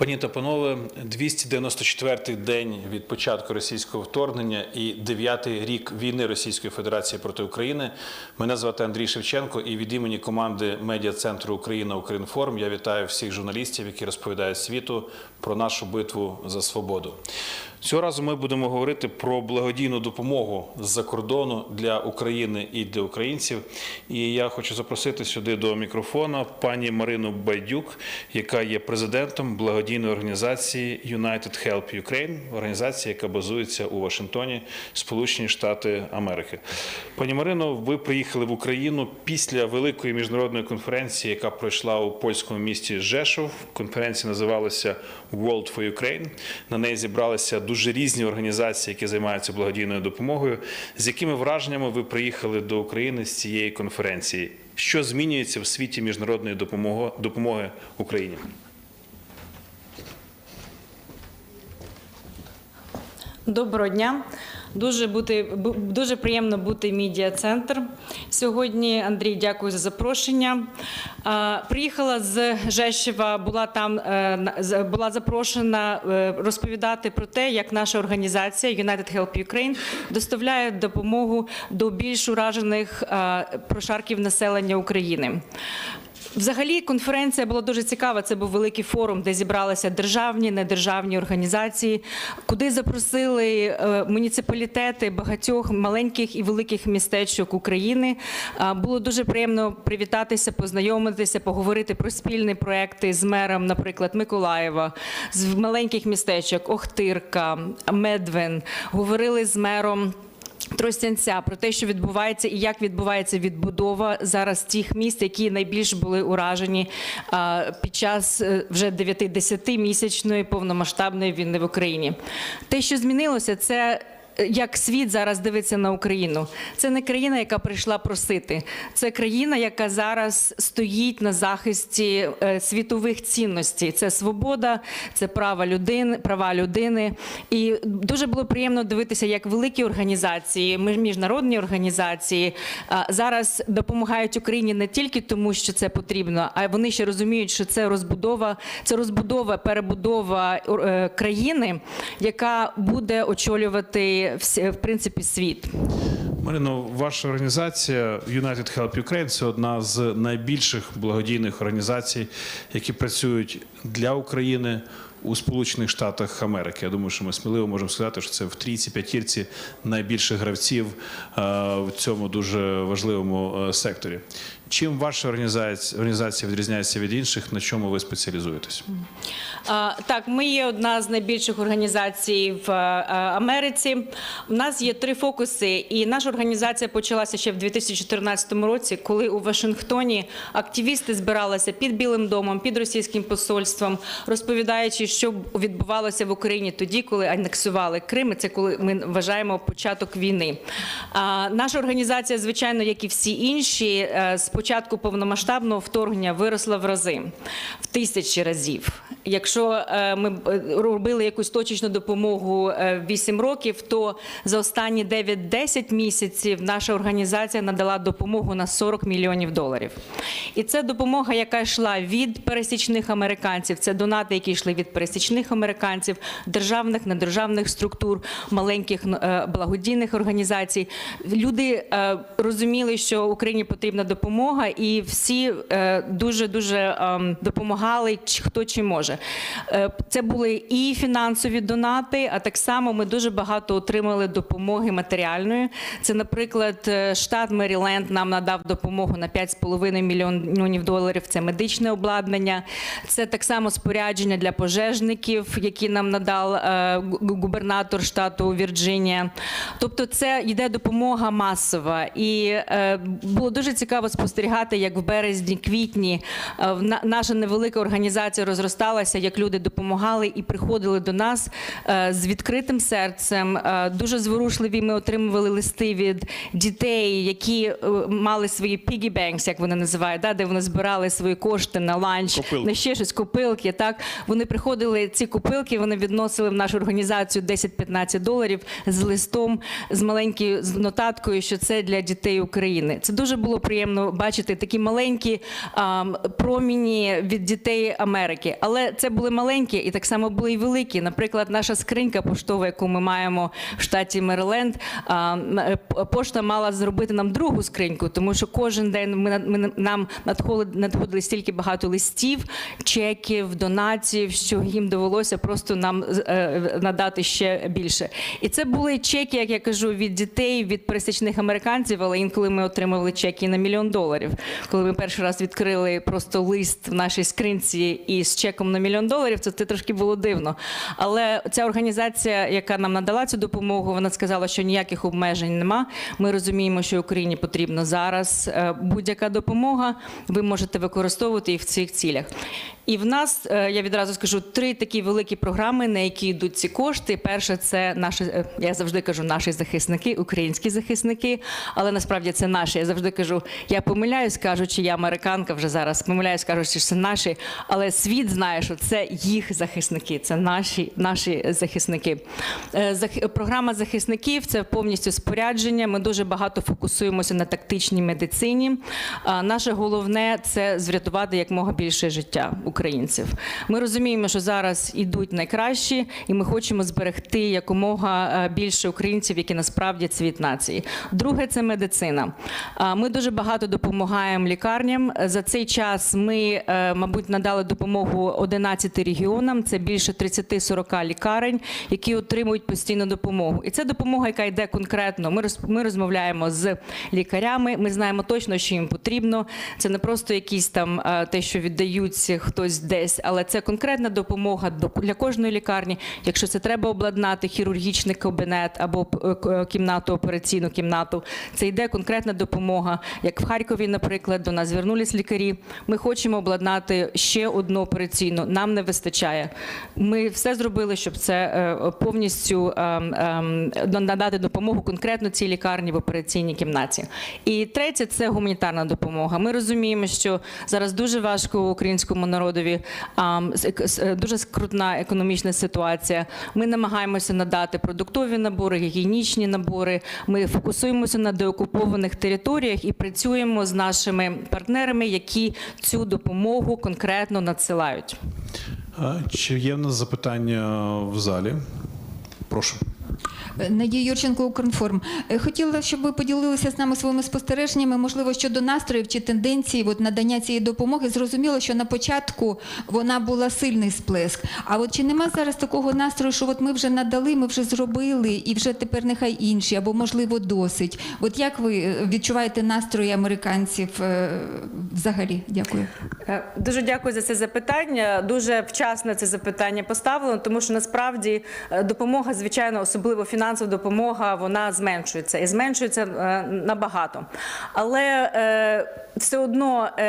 Пані та панове, 294-й день від початку російського вторгнення і 9-й рік війни Російської Федерації проти України. Мене звати Андрій Шевченко, і від імені команди медіа центру Україна Українформ я вітаю всіх журналістів, які розповідають світу про нашу битву за свободу. Цього разу ми будемо говорити про благодійну допомогу з-за кордону для України і для українців. І я хочу запросити сюди до мікрофона пані Марину Байдюк, яка є президентом благодійної організації United Help Ukraine, організація, яка базується у Вашингтоні, Сполучені Штати Америки. Пані Марино, ви приїхали в Україну після великої міжнародної конференції, яка пройшла у польському місті Жешов. Конференція називалася World for Ukraine. На неї зібралися дуже різні організації, які займаються благодійною допомогою. З якими враженнями ви приїхали до України з цієї конференції? Що змінюється в світі міжнародної допомоги, допомоги Україні? Доброго дня. Дуже бути дуже приємно бути медіа центр сьогодні. Андрій, дякую за запрошення. Приїхала з Жешева, була там е, була запрошена е, розповідати про те, як наша організація United Help Ukraine доставляє допомогу до більш уражених прошарків населення України. Взагалі, конференція була дуже цікава. Це був великий форум, де зібралися державні, недержавні організації, куди запросили е, муніципалітети багатьох маленьких і великих містечок України. Було дуже приємно привітатися, познайомитися, поговорити про спільні проекти з мером, наприклад, Миколаєва, з маленьких містечок Охтирка, Медвен. Говорили з мером. Тростянця про те, що відбувається і як відбувається відбудова зараз тих міст, які найбільш були уражені під час е, вже 9-10 місячної повномасштабної війни в Україні. Те, що змінилося, це. Е, Як світ зараз дивиться на Україну, це не країна, яка прийшла просити. Це країна, яка зараз стоїть на захисті е, світових цінностей. Це свобода, це права людини, права людини. І дуже було приємно дивитися, як великі організації, міжнародні організації зараз допомагають Україні не тільки тому, що це потрібно, а вони ще розуміють, що це розбудова, це розбудова, перебудова е, країни, яка буде очолювати всі- в принципі світ. Марино, ваша організація United Help Ukraine – це одна з найбільших благодійних організацій, які працюють для України у Сполучених Штатах Америки. Я думаю, що ми сміливо можемо сказати, що це в трійці, п'ятірці найбільших гравців е, в цьому дуже важливому е, секторі. Чим ваша організація, організація відрізняється від інших? На чому ви спеціалізуєтесь? Так, ми є одна з найбільших організацій в е, Америці. У нас є три фокуси, і наша організація почалася ще в 2014 році, коли у Вашингтоні активісти збиралися під Білим домом, під російським посольством, розповідаючи, що відбувалося в Україні тоді, коли анексували Крим. Це коли ми вважаємо початок війни. Наша організація, звичайно, як і всі інші, е, з початку повномасштабного вторгнення виросла в рази в тисячі разів. Якщо е, ми е, робили якусь точечну допомогу е, 8 років, то за останні 9-10 місяців наша організація надала допомогу на 40 мільйонів доларів. І це допомога, яка йшла від пересічних американців. Це донати, які йшли від пересічних американців, державних, недержавних структур, маленьких е, благодійних організацій. Люди е, розуміли, що Україні потрібна допомога, і всі дуже дуже допомагали, хто чи може. Е, Це були і фінансові донати, а так само ми дуже багато отримали допомоги матеріальної. Це, наприклад, е, штат Меріленд нам надав допомогу на 5,5 мільйонів доларів. Це медичне обладнання, це так само спорядження для пожежників, які нам надав е, губернатор штату Вірджинія. Тобто, це йде допомога масова. І е, було дуже цікаво спостерігати, як в березні, квітні е, наша невелика організація розросталася, як люди допомагали і приходили до нас е, з відкритим серцем. Е, Дуже зворушливі ми отримували листи від дітей, які мали свої piggy banks, як вони називають, да, де вони збирали свої кошти на ланч, Копилки. на ще щось, копилки. Так вони приходили ці копилки, вони відносили в нашу організацію 10-15 доларів з листом, з маленькою з нотаткою, що це для дітей України. Це дуже було приємно бачити. Бачити такі маленькі а, проміні від дітей Америки. Але це були маленькі і так само були і великі. Наприклад, наша скринька поштова, яку ми маємо в штаті Мериленд, а, е, пошта мала зробити нам другу скриньку, тому що кожен день ми, ми на- нам надходили, надходили стільки багато листів, чеків, донатів, що їм довелося просто нам е, надати ще більше. І це були чеки, як я кажу, від дітей, від пересічних американців, але інколи ми отримували чеки на мільйон доларів. Коли ми перший раз відкрили просто лист в нашій скринці і з чеком на мільйон доларів, це, трошки було дивно. Але ця організація, яка нам надала цю допомогу, вона сказала, що ніяких обмежень нема. Ми розуміємо, що Україні потрібно зараз е, будь-яка допомога. Ви можете використовувати їх в цих цілях. І в нас е, я відразу скажу три такі великі програми, на які йдуть ці кошти. Перше, це наші, е, я завжди кажу, наші захисники, українські захисники, але насправді це наші. Я завжди кажу, я помиляюсь, кажучи, я американка вже зараз. Помиляюсь, кажучи, що це наші, але світ знає, що це їх захисники, це наші, наші захисники. Е, Програма захисників це повністю спорядження. Ми дуже багато фокусуємося на тактичній медицині. Наше головне це зврятувати якмога більше життя українців. Ми розуміємо, що зараз ідуть найкращі, і ми хочемо зберегти якомога е, більше українців, які насправді цвіт нації. Друге це медицина. Ми дуже багато допомагаємо лікарням. За цей час ми, е, мабуть, надали допомогу 11 регіонам. Це більше 30-40 лікарень, які отримують постійну допомогу. І це допомога, яка йде конкретно. Ми ми розмовляємо з лікарями. Ми знаємо точно, що їм потрібно. Це не просто якісь там е, те, що віддають хтось десь, але це конкретна допомога до- для кожної лікарні. Якщо це треба обладнати хірургічний кабінет або е, кімнату, операційну кімнату, це йде конкретна допомога. Як в Харкові, наприклад, до нас звернулись лікарі. Ми хочемо обладнати ще одну операційну. Нам не вистачає. Ми все зробили, щоб це е, повністю ем, ем, надати допомогу конкретно цій лікарні в операційній кімнаті. І третє це гуманітарна допомога. Ми розуміємо, що зараз дуже важко українському народові дуже скрутна економічна ситуація. Ми намагаємося надати продуктові набори, гігієнічні набори. Ми фокусуємося на деокупованих територіях і працюємо з нашими партнерами, які цю допомогу конкретно надсилають. Чи є в нас запитання в залі? Прошу. Надія Юрченко, Укрінформ. Е, Хотіла, щоб ви поділилися з нами своїми спостереженнями, можливо, щодо настроїв чи тенденцій от, надання цієї допомоги. Зрозуміло, що на початку вона була сильний сплеск. А от чи нема зараз такого настрою, що от ми вже надали, ми вже зробили, і вже тепер нехай інші, або можливо досить? От як ви е, відчуваєте настрої американців е, взагалі? Дякую. Е, Дуже дякую за це запитання. Дуже вчасно це запитання поставлено, тому що насправді е, допомога, звичайно, особливо фінансова допомога, вона зменшується і зменшується е, набагато. Але все одно е,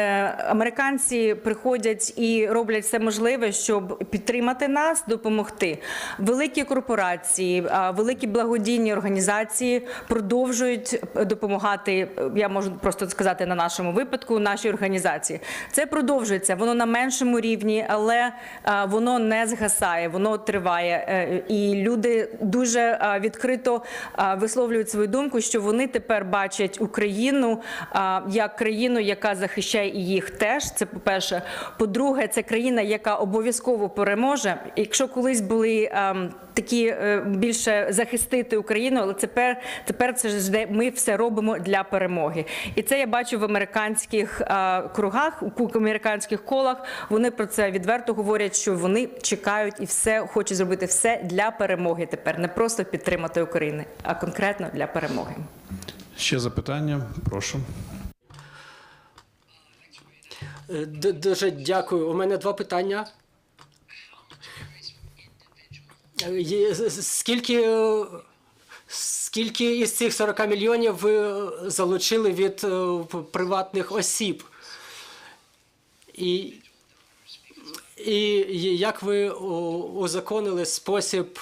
американці приходять і роблять все можливе, щоб підтримати нас, допомогти. Великі корпорації, великі благодійні організації продовжують допомагати. Я можу просто сказати на нашому випадку, нашій організації. Це продовжується. Воно на меншому рівні, але а, воно не згасає, воно триває. Е, І люди дуже відкрито висловлюють свою думку, що вони тепер бачать Україну як країну, яка захищає їх теж. Це по-перше. По-друге, це країна, яка обов'язково переможе. Якщо колись були ем, такі е, більше захистити Україну, але тепер, тепер це ж де ми все робимо для перемоги. І це я бачу в американських е, кругах, у американських колах. Вони про це відверто говорять, що вони чекають і все хочуть зробити все для перемоги тепер, не просто підтримати Україну, а конкретно для перемоги. Ще запитання? Прошу. Е, Дуже дякую. У мене два питання. Скільки, е, скільки із цих 40 мільйонів ви е, залучили від приватних осіб? І і як ви узаконили спосіб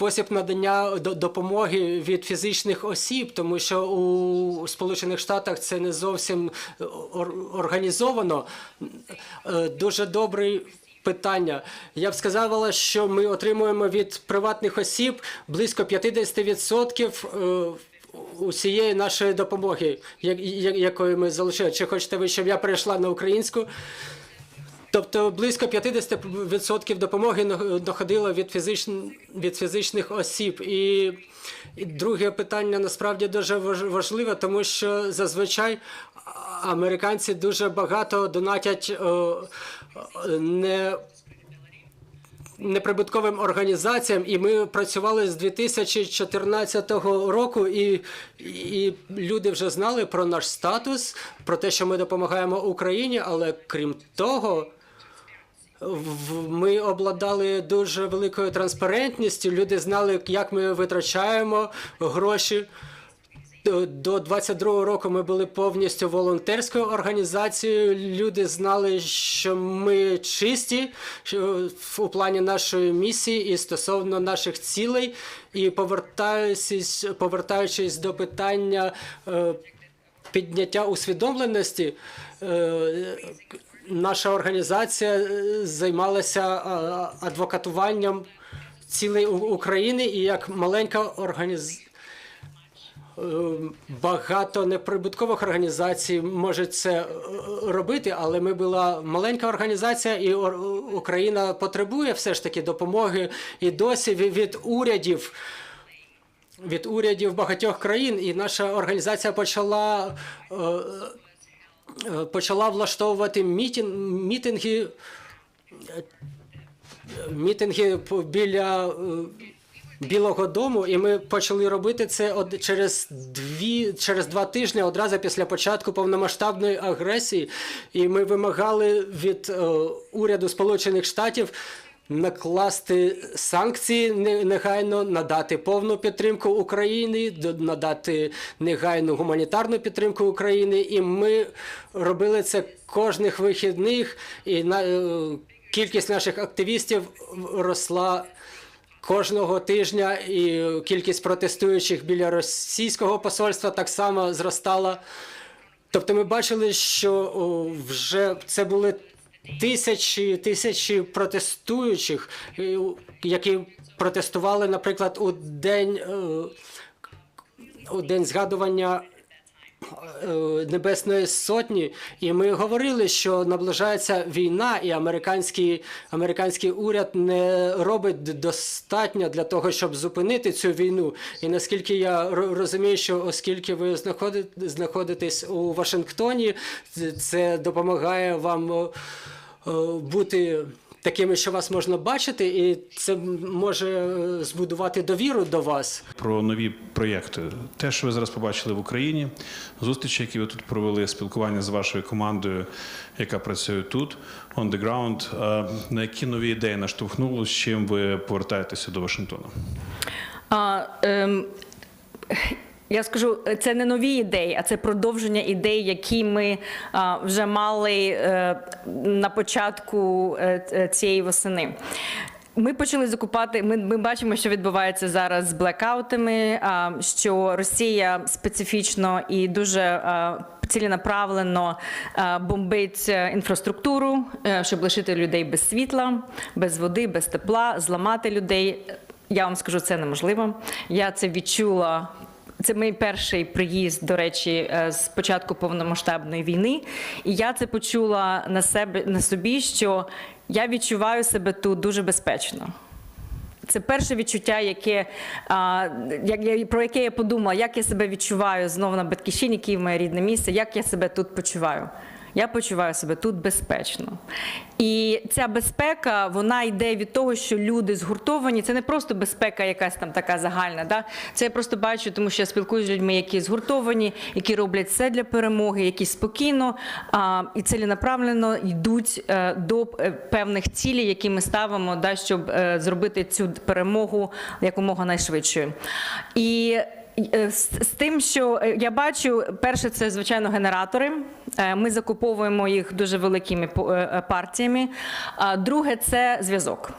спосіб надання до- допомоги від фізичних осіб, тому що у Сполучених Штатах це не зовсім організовано. Е, Дуже добре питання. Я б сказала, що ми отримуємо від приватних осіб близько 50% е, усієї нашої допомоги, я- я- якою ми залишили. Чи хочете ви, щоб я перейшла на українську? Тобто близько 50% допомоги доходило від, фізичн... від фізичних осіб. І, друге питання насправді дуже важ- важливе, тому що зазвичай американці дуже багато донатять не неприбутковим організаціям, і ми працювали з 2014 року, і, і люди вже знали про наш статус, про те, що ми допомагаємо Україні, але крім того. Ми обладали дуже великою транспарентністю. Люди знали, як ми витрачаємо гроші. До- До 22-го року ми були повністю волонтерською організацією. Люди знали, що ми чисті у плані нашої місії і стосовно наших цілей. І повертаючись, повертаючись до питання е, підняття усвідомленості. Е, Наша організація е, займалася адвокатуванням цілей У- України і як маленька організація. Багато неприбуткових організацій можуть це е, робити, але ми була маленька організація, і Україна потребує все ж таки допомоги і досі від урядів. Від урядів багатьох країн, і наша організація почала, е, е, почала влаштовувати мітинги, е, мітинги біля е, Білого Дому, і ми почали робити це через дві через два тижні, одразу після початку повномасштабної агресії. І ми вимагали від е, уряду Сполучених Штатів накласти санкції негайно, надати повну підтримку Україні, надати негайну гуманітарну підтримку України. І ми робили це кожних вихідних, і на, е, кількість наших активістів росла. Кожного тижня і кількість протестуючих біля російського посольства так само зростала. Тобто ми бачили, що вже це були тисячі тисячі протестуючих, е, які протестували, наприклад, у день, е, у день згадування Небесної Сотні, і ми говорили, що наближається війна, і американський, американський уряд не робить достатньо для того, щоб зупинити цю війну. І наскільки я розумію, що оскільки ви знаходи- знаходитесь у Вашингтоні, це- допомагає вам е, е, бути. Такими, що вас можна бачити, і це може е, збудувати довіру до вас. Про нові проєкти. Те, що ви зараз побачили в Україні, зустрічі, які ви тут провели, спілкування з вашою командою, яка працює тут, on the ground. Е, На які нові ідеї наштовхнуло, з чим ви повертаєтеся до Вашингтона? А, ем, я скажу, це не нові ідеї, а це продовження ідей, які ми а, вже мали е, на початку е, е, цієї восени. Ми почали закупати. Ми, ми бачимо, що відбувається зараз з блекаутами, що Росія специфічно і дуже ціленаправлено бомбить е, інфраструктуру, е, щоб лишити людей без світла, без води, без тепла, зламати людей. Я вам скажу, це неможливо. Я це відчула. Це мій перший приїзд, до речі, е, з початку повномасштабної війни. І я це почула на себе на собі, що я відчуваю себе тут дуже безпечно. Це перше відчуття, яке, про яке я подумала, як я себе відчуваю знову на батьківщині, Київ моє рідне місце, як я себе тут почуваю. Я почуваю себе тут безпечно. І ця безпека вона йде від того, що люди згуртовані. Це не просто безпека, якась там така загальна. Да? Це я просто бачу, тому що я спілкуюся з людьми, які згуртовані, які роблять все для перемоги, які спокійно а, і ціленаправленно йдуть е, до е, певних цілей, які ми ставимо, да, щоб е, зробити цю перемогу якомога найшвидшою. І З, з тим, що е, я бачу, перше, це звичайно генератори. Е, Ми закуповуємо їх дуже великими е, е, партіями. А друге це зв'язок.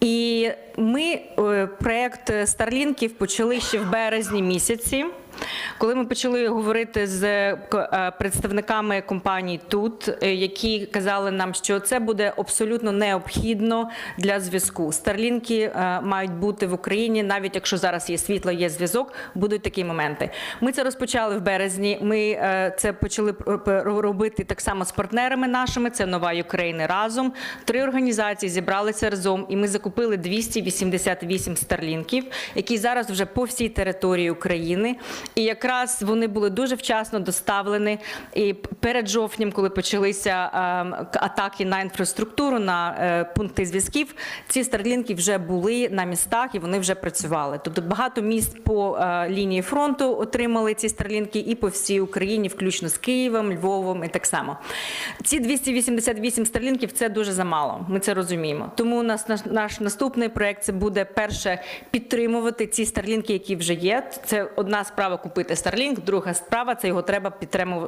І ми е, проект старлінків почали ще в березні місяці. Коли ми почали говорити з е, е, представниками компаній тут, е, які казали нам, що це буде абсолютно необхідно для зв'язку. Старлінки мають бути в Україні, навіть якщо зараз є світло, є зв'язок, будуть такі моменти. Ми це розпочали в березні. Ми це почали робити так само з партнерами нашими. Це нова Україна разом. Три організації зібралися разом, і ми закупили 288 старлінків, які зараз вже по всій території України. І якраз вони були дуже вчасно доставлені. І перед жовтнем, коли почалися е, атаки на інфраструктуру, на е, пункти зв'язків, ці старлінки вже були на містах і вони вже працювали. Тобто багато міст по е, лінії фронту отримали ці старлінки і по всій Україні, включно з Києвом, Львовом і так само. Ці 288 старлінків це дуже замало. Ми це розуміємо. Тому у нас наш, наш наступний проект це буде перше підтримувати ці старлінки, які вже є. Це одна справа купити старлінк, друга справа це його треба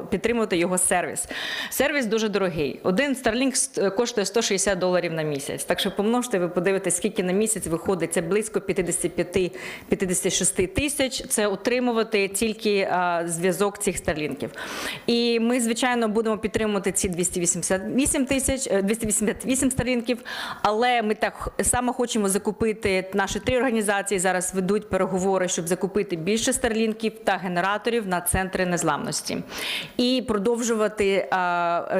підтримувати, його сервіс. Сервіс дуже дорогий. Один старлінк коштує 160 доларів на місяць. Так що помножте, ви подивитесь, скільки на місяць виходить. Це близько 55-56 тисяч. Це утримувати тільки зв'язок цих старлінків. І ми, звичайно, будемо підтримувати ці 288 тисяч, е, 288 старлінків, але ми так само хочемо закупити. Наші три організації зараз ведуть переговори, щоб закупити більше старлінків та генераторів на центри незламності і продовжувати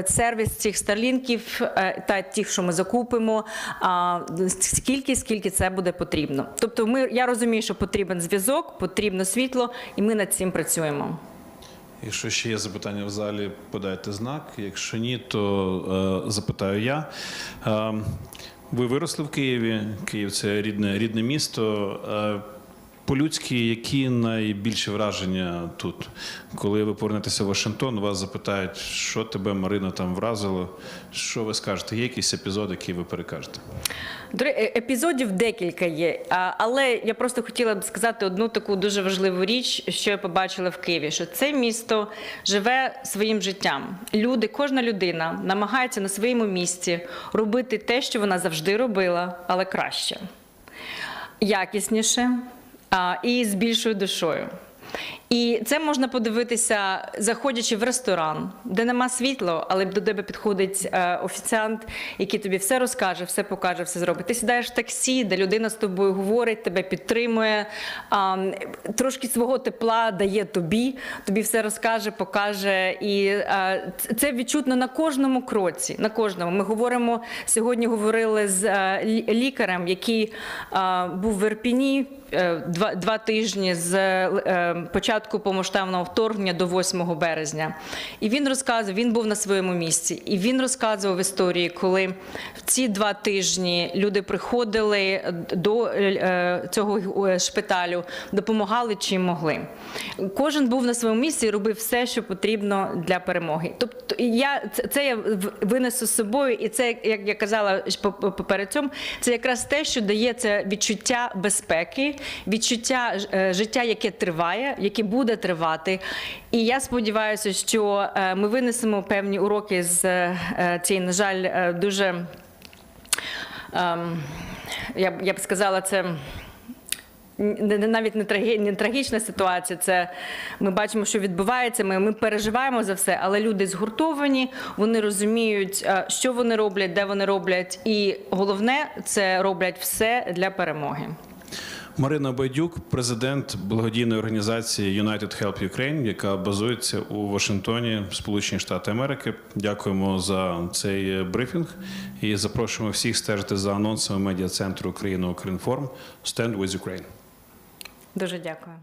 сервіс цих старлінків е, та тих, що ми закупимо, а, скільки, скільки це буде потрібно. Тобто, ми я розумію, що потрібен зв'язок, потрібно світло, і ми над цим працюємо. Якщо ще є запитання в залі, подайте знак. Якщо ні, то е, запитаю я. Е, ви виросли в Києві. Київ це рідне, рідне місто. Е, по-людськи, які найбільші враження тут? Коли ви повернетеся в Вашингтон, вас запитають, що тебе Марина там вразило. Що ви скажете? Є якийсь епізод, який ви перекажете? Е, Епізодів декілька є, але я просто хотіла б сказати одну таку дуже важливу річ, що я побачила в Києві: що це місто живе своїм життям. Люди, кожна людина намагається на своєму місці робити те, що вона завжди робила, але краще, якісніше і з більшою душою. І це можна подивитися, заходячи в ресторан, де нема світла, але до тебе підходить е, офіціант, який тобі все розкаже, все покаже, все зробить. Ти сідаєш в таксі, де людина з тобою говорить, тебе підтримує, трошки свого тепла дає тобі, тобі все розкаже, покаже. І е, це відчутно на кожному кроці. На кожному. Ми говоримо сьогодні. Говорили з е, лікарем, який був в Ірпіні два, два тижні з е, початку повномасштабного вторгнення до 8 березня. І він розказував, він був на своєму місці, і він розказував історії, коли в ці два тижні люди приходили до е, цього е, шпиталю, допомагали чим могли. Кожен був на своєму місці і робив все, що потрібно для перемоги. Тобто я це, я винесу з собою, і це, як я казала по- по- поперед цьому, це якраз те, що дає це відчуття безпеки, відчуття е, життя, яке триває, яке буде тривати. І я сподіваюся, що е, ми винесемо певні уроки з е, цієї, на жаль, е, дуже ем, я б сказала, це. Навіть не, трагі, не трагічна ситуація, це ми бачимо, що відбувається. Ми, ми переживаємо за все, але люди згуртовані, вони розуміють, що вони роблять, де вони роблять, і головне це роблять все для перемоги. Марина Байдюк, президент благодійної організації United Help Ukraine, яка базується у Вашингтоні, Сполучені Штати Америки. Дякуємо за цей брифінг і запрошуємо всіх стежити за анонсами медіа центру Україна Укрінформ Stand with Ukraine. Дуже дякую.